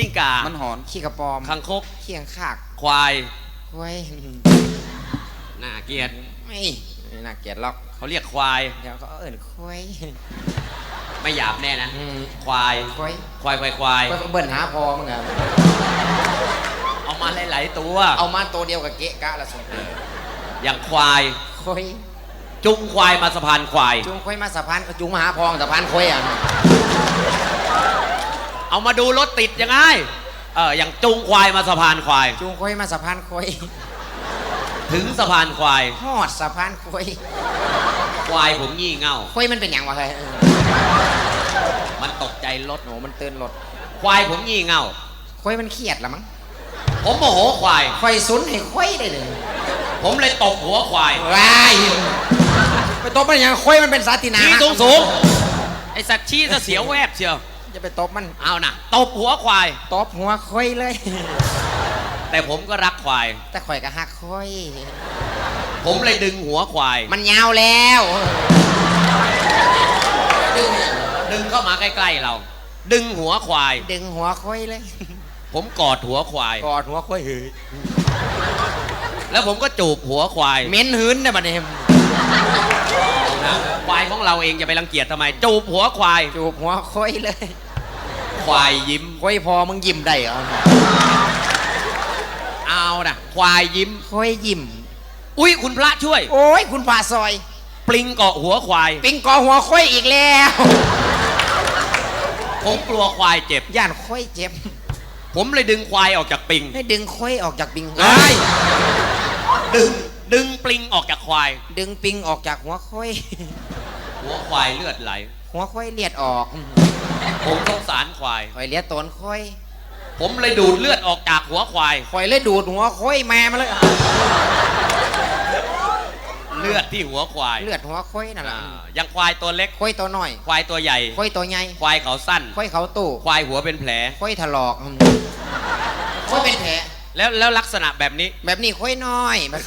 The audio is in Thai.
จิ้งก่ามันหอน ขี้กระปอมคังคกเขี้ยงขากควายควายน่าเกลียดไม่ไม่น่าเกลียดหรอกเขาเรียกควาย เดี๋ยวก็เอิ่นควายไม่หยาบแน่นะ อืมควายควายควายควายควายควายเบิ่นหาพอมึงอะเอามาหลายๆตัว เอามาตัวเดียวกับเกะกะละสงอย่างควายควายจุงควายมาสะพานควาย จุงควายมาสะพานจุงมาหาพองสะพานควายอะ เอามาดูรถติดยังไง เอออย่างจุงควายมาสะพานควายจุงควายมาสะพานควายถึงสะพานควายฮอดสะพานควายควายผมงี่เง่าควายมันเป็นอย่างวะเฮ้ยเออมันตกใจรถ โหมันตื่นรถควายผมงี่เง่าควายมันเครียดละมั้งผมโมโหควายควายสุนให้ควายได้เลยผมเลยตบหัวควาย ว้ายไปตบมันอย่างควายมันเป็นสาตินา ชี้สูงสูงไอสัตว์ชี้จะเสียวแวบเชียว จะไปตบมัน เอานะตบหัวควาย ตบหัวควายเลย แต่ผมก็รักควาย แต่ข่อยก็หักควายผมเลยดึงหัวควาย มันยาวแล้ว ดึง ดึงเข้ามาใกล้ๆเรา ดึงหัวควาย ดึงหัวควายเลย ผมกอดหัวควาย กอดหัวควายเฮ้ยแล้วผมก็จูบหัวควายเหม็นหืนเนี่ยบัดนี้นะ ควายของเราเองอย่าไปรังเกียจทำไม จูบหัวควาย จูบหัวควายเลยควายยิ้มควายพอมึงยิ้มได้เหรอเอานะควายยิ้มควายยิ้ม อุ้ยคุณพระช่วย โอ้ยคุณป่าซอย ปลิงเกาะหัวควายปิงกอหัวควายอีกแล้วผมกลัวควายเจ็บ ย่านควายเจ็บ ผมเลยดึงควายออกจากปิง ให้ดึงควายออกจากปิงเอ้ยดึง ดึงปลิงออกจากควาย ดึงปิงออกจากหัวควายหัวควายเลือดไหล หัวควายเลียดออกผมสงสารควายควายเลียดตนควายผมเลยดูดเลือดออกจากหัวควายควายเลยดูดหัวควายแม่มาเลย เลือดที่หัวควายเลือดหัวควายนั่นแหละอ่าอย่างควายตัวเล็กควายตัวน้อยควายตัวใหญ่ควายตัวใหญ่ควายเขาสั้นควายเขาตู้ควายหัวเป็นแผลควายถลอกควายเป็นแผล แล้วแล้วลักษณะแบบนี้ แบบนี้ควายน้อยแบบ